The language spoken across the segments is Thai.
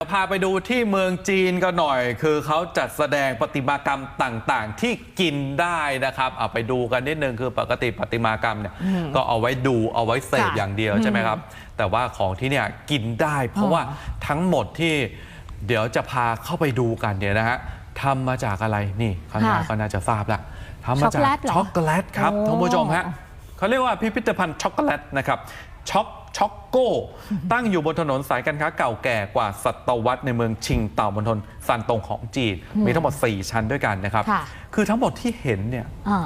พาไปดูที่เมืองจีนกันหน่อย คือเขาจัดแสดงประติมากรรมต่างๆ ที่กินได้นะครับเอาไปดูกันนิดนึงคือปกติประติมากรรมเนี่ยก็เอาไว้ดูเอาไว้เสพค่ะอย่างเดียวใช่ไหมครับ แต่ว่าของที่เนี่ยกินได้ เพราะว่าทั้งหมดที่เดี๋ยวจะพาเข้าไปดูกันเนี่ยนะฮะทำมาจากอะไรนี่ข้างหน้าค่ะก็น่าจะทราบละทำมาจากช็อกโกแลตเหรอช็อกโกแลตครับโอ้ท่านผู้ชมฮะเขาเรียกว่าพิพิธภัณฑ์ช็อกโกแลตนะครับช็อก ช็อกโก้ ตั้งอยู่บนถนนสายการค้าเก่าแก่กว่าศตวรรษในเมืองชิงเต่ามณฑลซานตงของจีน มีทั้งหมด 4 ชั้นด้วยกันนะครับ ค่ะ คือทั้งหมดที่เห็นเนี่ยอ่า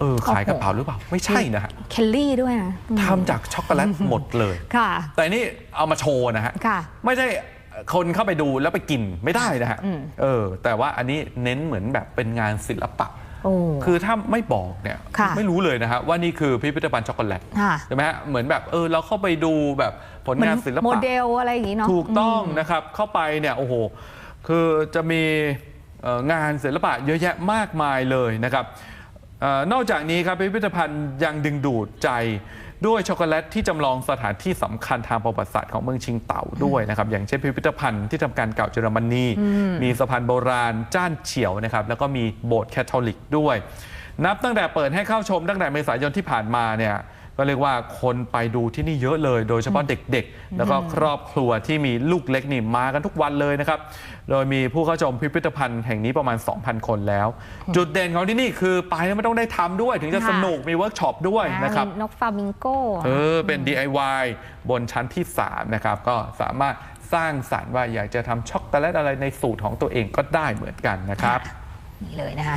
เออขายกระเป๋าหรือเปล่า ไม่ใช่นะฮะเคลลี่ด้วยนะอืมทำจากช็อกโกแลตหมดเลย ค่ะ แต่นี่เอามาโชว์นะฮะ ค่ะ ไม่ได้คนเข้าไปดูแล้วไปกินไม่ได้นะฮะอืมเออ แต่ว่าอันนี้เน้นเหมือนแบบเป็นงานศิลปะโอ้ คือถ้าไม่บอกเนี่ยค่ะไม่รู้เลยนะฮะว่านี่คือพิพิธภัณฑ์ช็อกโกแลตค่ะใช่ไหมฮะเหมือนแบบเออเราเข้าไปดูแบบผลเหมือนงานศิลโมปะเดลอะไรอย่างงี้เนาะถูกต้องนะครับเข้าไปเนี่ยโอ้โหคือจะมีเอ่องานศิลปะเยอะแยะมากมายเลยนะครับเออ นอกจากนี้ครับพิพิธภัณฑ์ยังดึงดูดใจด้วยช็อกโกแลตที่จำลองสถานที่สำคัญทางประวัติศาสตร์ของเมืองชิงเต่าด้วยนะครับอย่างเช่นพิพิธภัณฑ์ที่ทำการเก่าเยอรมนีมีสะพานโบราณจ้านเฉียวนะครับแล้วก็มีโบสถ์แคทอลิกด้วย นับตั้งแต่เปิดให้เข้าชมตั้งแต่เมษายนที่ผ่านมาเนี่ย ก็เรียกว่าคนไปดูที่นี่เยอะเลย โดยเฉพาะเด็กๆ แล้วก็ครอบครัวที่มีลูกเล็กนี่มากันทุกวันเลยนะครับ โดยมีผู้เข้าชมพิพิธภัณฑ์แห่งนี้ประมาณ 2,000 คนแล้ว จุดเด่นของที่นี่คือไปแล้วไม่ต้องได้ทำด้วย ถึงจะค่ะสนุกมีเวิร์กช็อปด้วยอ่านะครับมีนกฟลามิงโก้เออเป็น DIY บนชั้นที่ 3 นะครับ ก็สามารถสร้างสรรค์ว่าอยากจะทำช็อกโกแลตอะไรในสูตรของตัวเองก็ได้เหมือนกันนะครับนี่เลยนะคะ